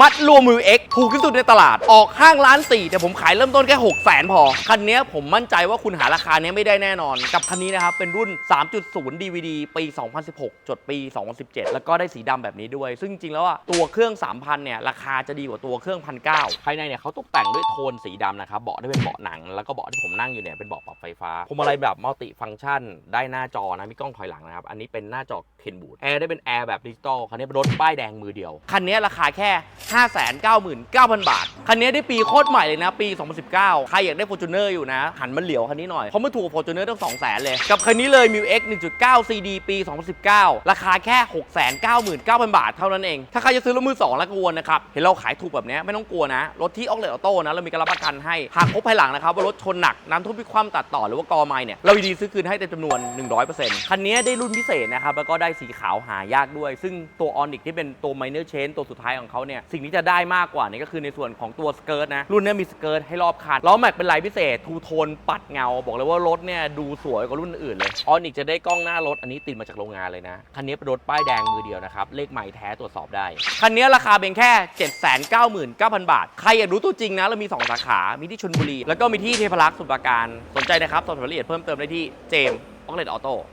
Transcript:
มัดรวมมือ X ถูกที่สุดในตลาด ออกห้างล้านสี่แต่ผมขายเริ่มต้นแค่6 0 0 0 0 0พอ คันนี้ผมมั่นใจว่าคุณหาราคานี้ไม่ได้แน่นอน กับคันนี้นะครับ เป็นรุ่น 3.0 DVD ปี 2016 จดปี 2017 แล้วก็ได้สีดำแบบนี้ด้วย ซึ่งจริงแล้วอะตัวเครื่อง 3,000 เนี่ย ราคาจะดีกว่าตัวเครื่อง 1,900 ภายในเนี่ยเขาตกแต่งด้วยโทนสีดำนะครับ เบาะได้เป็นเบาะหนัง แล้วก็เบาะที่ผมนั่งอยู่เนี่ยเป็นเบาะปรับไฟฟ้าพวงมาลัยแบบมัลติฟังก์ชัน ได้หน้าจอนะมีกล้องถอยหลังนะครับอันนี้เป็นหน้าจอเคนบูดแอร์ได้เป็นแอร์แบบดิจิตอลคันนี้เป็นรถป้ายแดงมือเดียวคันนี้ราคาแค่599,000 บาท คันนี้ได้ปีโคตรใหม่เลยนะ ปี 2019 ใครอยากได้ Fortuner อยู่นะ หันมาเหลียวคันนี้หน่อย เพราะมันถูกกว่า Fortuner ตั้ง200,000เลย กับคันนี้เลย m ิว X 1.9 CD ปี 2019 ราคาแค่ 699,000 บาทเท่านั้นเอง ถ้าใครจะซื้อรถมือสองแล้วกังวลนะครับ เห็นเราขายถูกแบบนี้ไม่ต้องกลัวนะ รถที่ออกเลตออโต้นะ เรามีการรับประกันให้ หากพบภายหลังนะครับว่ารถชนหนักน้ำท่วมพิความตัดต่อหรือว่ากอไม้เนี่ยเราดีซื้อคืนให้เต็มจำนวน 100%คันนี้ได้รุ่นพิเศษนะครับแล้วก็ได้สีขาวหายากด้วย ซึ่งตัวออนิกที่เป็นตัว minor chain ตัวสุดท้ายของเขาเนี่ยสิ่งที่จะได้มากกว่านี่ก็คือในส่วนของตัวสเกิร์ตนะ รุ่นนี้มีสเกิร์ตให้รอบคันล้อแม็กเป็นลายพิเศษทูโทนปัดเงา บอกเลยว่ารถเนี่ยดูสวยกว่ารุ่นอื่นเลยออนิกจะได้กล้องหน้ารถอันนี้ติดมาจากโรงงานเลยนะ คันนี้เป็นรถป้ายแดงมือเดียวนะครับเลขใหม่แท้ตรวจสอบได้ คันนี้ราคาเพียงแค่ 799,000 บาท ใครอยากรู้ตัวจริงนะเรามี 2 สาขา มีที่ชลบุรี แล้วก็มีที่เทพารักษ์สมุทรปราการสนใจนะครับสอบถามรายละเอียดเพิ่มเติมได้ที่เจมส์ออกเลตออโต้